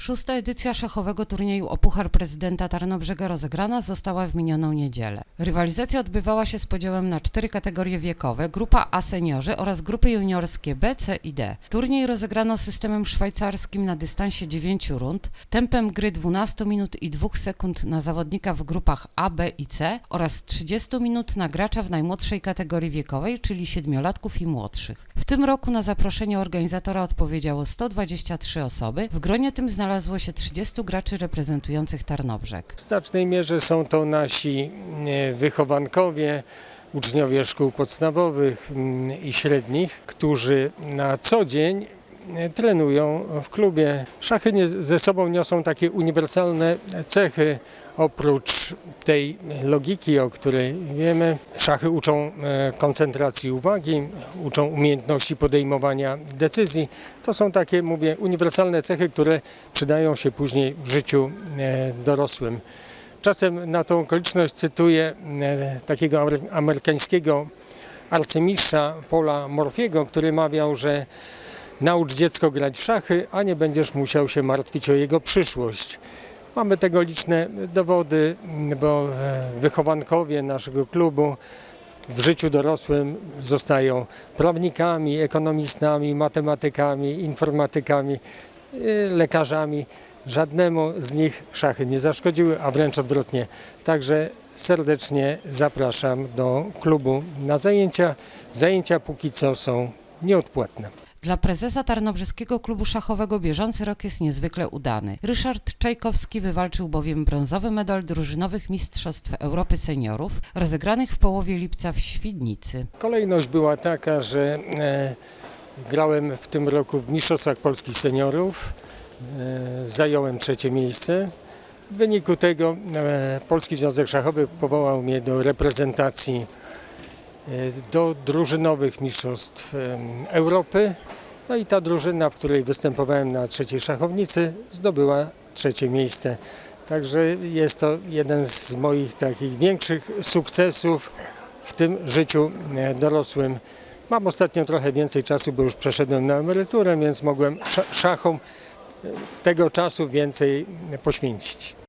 Szósta edycja szachowego turnieju o Puchar Prezydenta Tarnobrzega rozegrana została w minioną niedzielę. Rywalizacja odbywała się z podziałem na cztery kategorie wiekowe, grupa A seniorzy oraz grupy juniorskie B, C i D. Turniej rozegrano systemem szwajcarskim na dystansie 9 rund, tempem gry 12 minut i 2 sekund na zawodnika w grupach A, B i C oraz 30 minut na gracza w najmłodszej kategorii wiekowej, czyli siedmiolatków i młodszych. W tym roku na zaproszenie organizatora odpowiedziało 123 osoby. W gronie tym znalazło się 30 graczy reprezentujących Tarnobrzeg. W znacznej mierze są to nasi e, wychowankowie, uczniowie szkół podstawowych mm, i średnich, którzy na co dzień trenują w klubie. Szachy nie, ze sobą niosą takie uniwersalne cechy. Oprócz tej logiki, o której wiemy, szachy uczą e, koncentracji uwagi, uczą umiejętności podejmowania decyzji. To są takie, mówię, uniwersalne cechy, które przydają się później w życiu e, dorosłym. Czasem na tą okoliczność cytuję e, takiego amery- amerykańskiego arcymistrza Paula Morfiego, który mawiał, że naucz dziecko grać w szachy, a nie będziesz musiał się martwić o jego przyszłość. Mamy tego liczne dowody, bo e, wychowankowie naszego klubu w życiu dorosłym zostają prawnikami, ekonomistami, matematykami, informatykami, y, lekarzami. Żadnemu z nich szachy nie zaszkodziły, a wręcz odwrotnie. Także serdecznie zapraszam do klubu na zajęcia. Zajęcia póki co są nieodpłatne. Dla prezesa Tarnobrzeskiego Klubu Szachowego bieżący rok jest niezwykle udany. Ryszard Czajkowski wywalczył bowiem brązowy medal drużynowych Mistrzostw Europy Seniorów, rozegranych w połowie lipca w Świdnicy. Kolejność była taka, że e, grałem w tym roku w Mistrzostwach Polskich Seniorów. E, zająłem trzecie miejsce. W wyniku tego e, Polski Związek Szachowy powołał mnie do reprezentacji do drużynowych Mistrzostw Europy. No i ta drużyna, w której występowałem na trzeciej szachownicy, zdobyła trzecie miejsce. Także jest to jeden z moich takich większych sukcesów w tym życiu e, dorosłym. Mam ostatnio trochę więcej czasu, bo już przeszedłem na emeryturę, więc mogłem sza- szachom e, tego czasu więcej poświęcić.